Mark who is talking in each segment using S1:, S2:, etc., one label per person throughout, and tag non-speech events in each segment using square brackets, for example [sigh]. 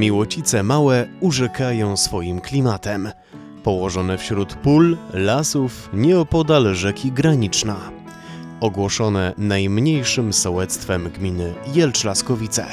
S1: Miłocice małe urzekają swoim klimatem. Położone wśród pól, lasów, nieopodal rzeki Graniczna. Ogłoszone najmniejszym sołectwem gminy Jelcz-Laskowice.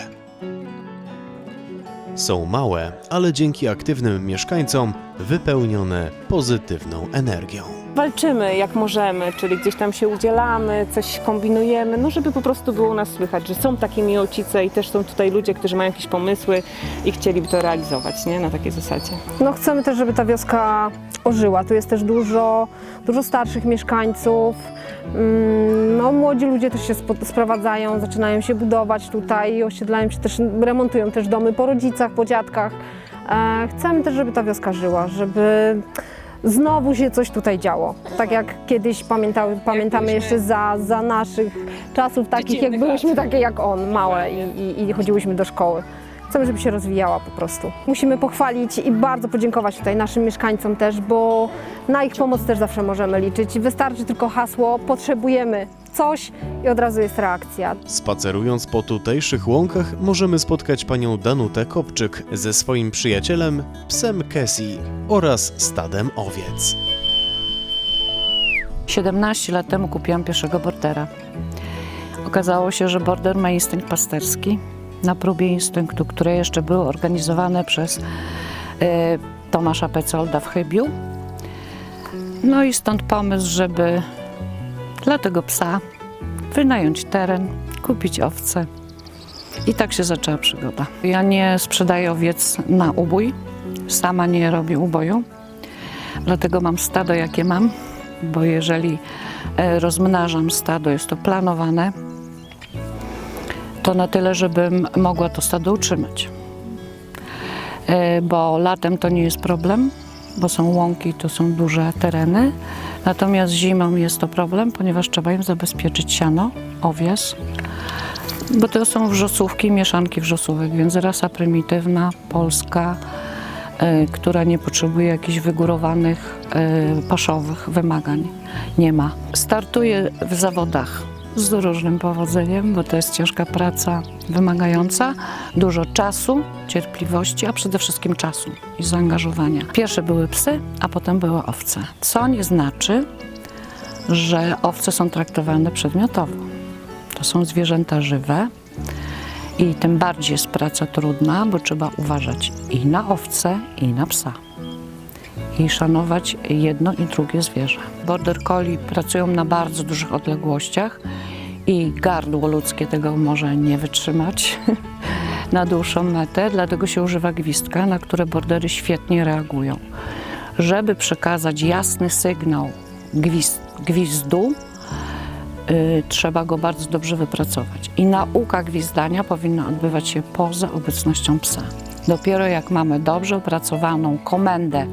S1: Są małe, ale dzięki aktywnym mieszkańcom wypełnione pozytywną energią.
S2: walczymy jak możemy, czyli gdzieś tam się udzielamy, coś kombinujemy, no żeby po prostu było nas słychać, że są takie miłocice i też są tutaj ludzie, którzy mają jakieś pomysły i chcieliby to realizować, nie? Na takiej zasadzie.
S3: No chcemy też, żeby ta wioska ożyła. Tu jest też dużo, dużo starszych mieszkańców. Mm, No, młodzi ludzie też się sprowadzają, zaczynają się budować tutaj, osiedlają się też, remontują też domy po rodzicach, po dziadkach. E, Chcemy też, żeby ta wioska żyła, żeby znowu się coś tutaj działo. Tak jak kiedyś pamiętały, pamiętamy jeszcze za, za naszych czasów, takich jak
S2: lat.
S3: takie jak on, małe i, i, i chodziłyśmy do szkoły. Chcemy, żeby się rozwijała po prostu. Musimy pochwalić i bardzo podziękować tutaj naszym mieszkańcom też, bo na ich pomoc też zawsze możemy liczyć. Wystarczy tylko hasło, potrzebujemy coś i od razu jest reakcja.
S1: Spacerując po tutejszych łąkach, możemy spotkać panią Danutę Kopczyk ze swoim przyjacielem, psem Cassie oraz stadem owiec.
S4: 17 lat temu kupiłam pierwszego bordera. Okazało się, że border ma instynkt pasterski. Na próbie instynktu, które jeszcze były organizowane przez e, Tomasza Pecolda w Chybiu. No i stąd pomysł, żeby dla tego psa wynająć teren, kupić owce. I tak się zaczęła przygoda. Ja nie sprzedaję owiec na ubój, sama nie robię uboju, dlatego mam stado jakie mam bo jeżeli e, rozmnażam stado, jest to planowane, to na tyle, żebym mogła to stado utrzymać. E, Bo latem to nie jest problem, bo są łąki, to są duże tereny. Natomiast zimą jest to problem, ponieważ trzeba im zabezpieczyć siano, owies, bo to są wrzosówki, mieszanki wrzosówek, więc rasa prymitywna, polska, e, która nie potrzebuje jakichś wygórowanych e, paszowych wymagań. Nie ma. Startuję w zawodach z różnym powodzeniem, bo to jest ciężka praca, wymagająca dużo czasu, cierpliwości, a przede wszystkim czasu i zaangażowania. Pierwsze były psy, a potem były owce. Co nie znaczy, że owce są traktowane przedmiotowo. To są zwierzęta żywe, i tym bardziej jest praca trudna, bo trzeba uważać i na owce, i na psa. I szanować jedno i drugie zwierzę. Border collie pracują na bardzo dużych odległościach i gardło ludzkie tego może nie wytrzymać [laughs] na dłuższą metę, dlatego się używa gwizdka, na które bordery świetnie reagują. Żeby przekazać jasny sygnał gwizd, gwizdu, y, trzeba go bardzo dobrze wypracować. I nauka gwizdania powinna odbywać się poza obecnością psa. Dopiero jak mamy dobrze opracowaną komendę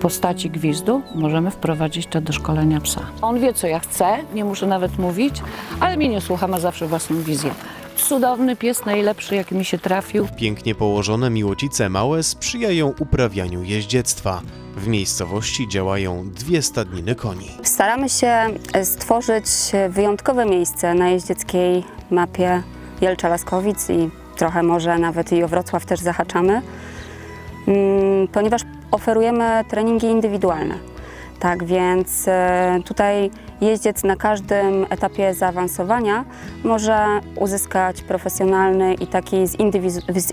S4: postaci gwizdu, możemy wprowadzić to do szkolenia psa. On wie, co ja chcę, nie muszę nawet mówić, ale mnie nie słucha, ma zawsze własną wizję. Cudowny pies, najlepszy, jaki mi się trafił.
S1: Pięknie położone miłocice małe sprzyjają uprawianiu jeździectwa. W miejscowości działają dwie stadniny koni.
S5: Staramy się e, stworzyć wyjątkowe miejsce na jeździeckiej mapie Jelcza-Laskowic i trochę może nawet i o Wrocław też zahaczamy, mm, ponieważ oferujemy treningi indywidualne. Tak więc e, tutaj jeździec na każdym etapie zaawansowania może uzyskać profesjonalny i taki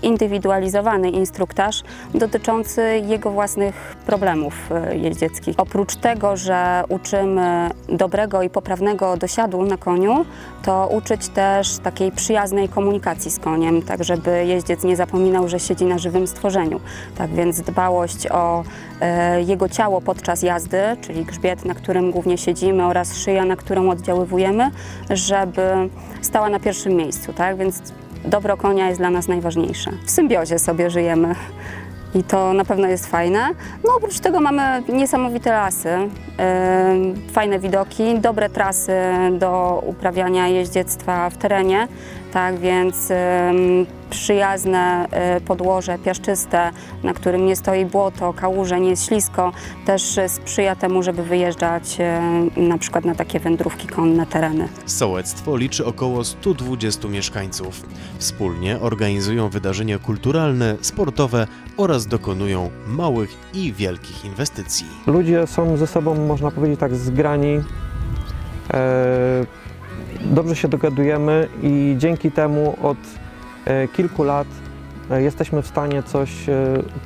S5: zindywidualizowany instruktaż dotyczący jego własnych problemów e, jeździeckich. Oprócz tego, że uczymy dobrego i poprawnego dosiadu na koniu, to uczyć też takiej przyjaznej komunikacji z koniem, tak żeby jeździec nie zapominał, że siedzi na żywym stworzeniu. Tak więc dbałość o e, jego ciało podczas jazdy, czyli grzbiet, na którym głównie siedzimy oraz szyja, na którą oddziaływujemy, żeby stała na pierwszym miejscu, tak? Więc dobro konia jest dla nas najważniejsze. W symbiozie sobie żyjemy. I to na pewno jest fajne. No oprócz tego mamy niesamowite lasy, yy, fajne widoki, dobre trasy do uprawiania jeździectwa w terenie, tak więc przyjazne e, podłoże piaszczyste, na którym nie stoi błoto, kałuże, nie jest ślisko, też sprzyja temu, żeby wyjeżdżać e, na przykład na takie wędrówki konne tereny.
S1: Sołectwo liczy około 120 mieszkańców. Wspólnie organizują wydarzenia kulturalne, sportowe oraz dokonują małych i wielkich inwestycji.
S6: Ludzie są ze sobą, można powiedzieć tak, zgrani. E, dobrze się dogadujemy i dzięki temu od e, kilku lat e, jesteśmy w stanie coś e,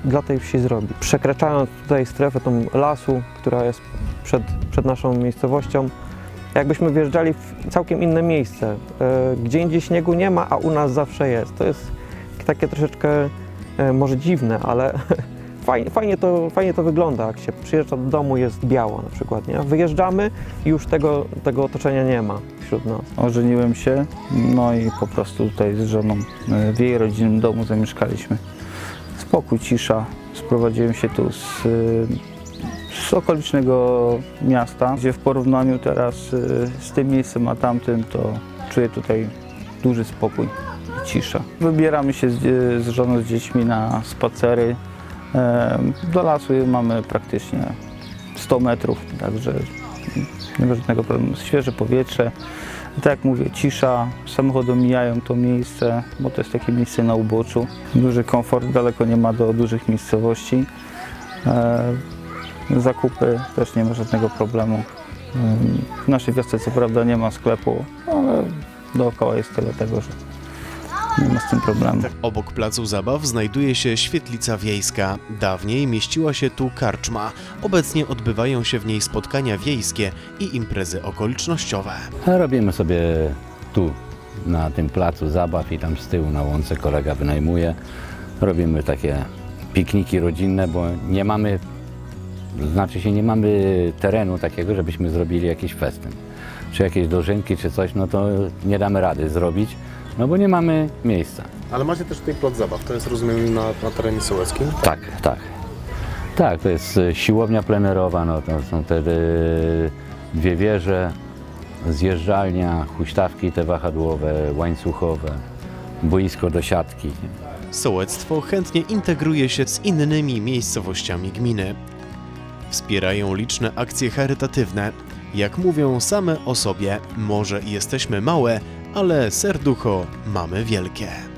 S6: dla tej wsi zrobić. Przekraczając tutaj strefę tą lasu, która jest przed, przed naszą miejscowością, jakbyśmy wjeżdżali w całkiem inne miejsce, gdzie indziej śniegu nie ma, a u nas zawsze jest. To jest takie troszeczkę może dziwne, ale [laughs] fajnie, fajnie, to, fajnie to wygląda, jak się przyjeżdża do domu, jest biało na przykład, nie? Wyjeżdżamy i już tego, tego otoczenia nie ma wśród nas.
S7: Ożeniłem się, no i po prostu tutaj z żoną e, w jej rodzinnym domu zamieszkaliśmy. Spokój, cisza. Sprowadziłem się tu z, e, z okolicznego miasta, gdzie w porównaniu teraz e, z tym miejscem a tamtym, to czuję tutaj duży spokój cisza. Wybieramy się z, z żoną, z dziećmi na spacery. Do lasu mamy praktycznie 100 metrów, także nie ma żadnego problemu. Świeże powietrze, tak jak mówię, cisza, samochody mijają to miejsce, bo to jest takie miejsce na uboczu. Duży komfort, daleko nie ma do dużych miejscowości. Zakupy też nie ma żadnego problemu. Em, W naszej wiosce co prawda nie ma sklepu, ale dookoła jest tyle tego, że nie ma z tym problemu.
S1: Obok placu zabaw znajduje się świetlica wiejska. Dawniej mieściła się tu karczma. Obecnie odbywają się w niej spotkania wiejskie i imprezy okolicznościowe.
S8: Robimy sobie tu, na tym placu zabaw i tam z tyłu na łące kolega wynajmuje. Robimy takie pikniki rodzinne, bo nie mamy, znaczy się nie mamy terenu takiego, żebyśmy zrobili jakiś festyn. Czy jakieś dożynki, czy coś, no to nie damy rady zrobić, no bo nie mamy miejsca.
S9: Ale macie też tutaj plac zabaw, to jest rozumiem na, na terenie sołeckim.
S8: Tak, tak. Tak, to jest e, siłownia plenerowa, no to są te e, dwie wieże, zjeżdżalnia, huśtawki te wahadłowe, łańcuchowe, boisko do siatki.
S1: Sołectwo chętnie integruje się z innymi miejscowościami gminy. Wspierają liczne akcje charytatywne. Jak mówią same o sobie, może jesteśmy małe, ale serducho mamy wielkie.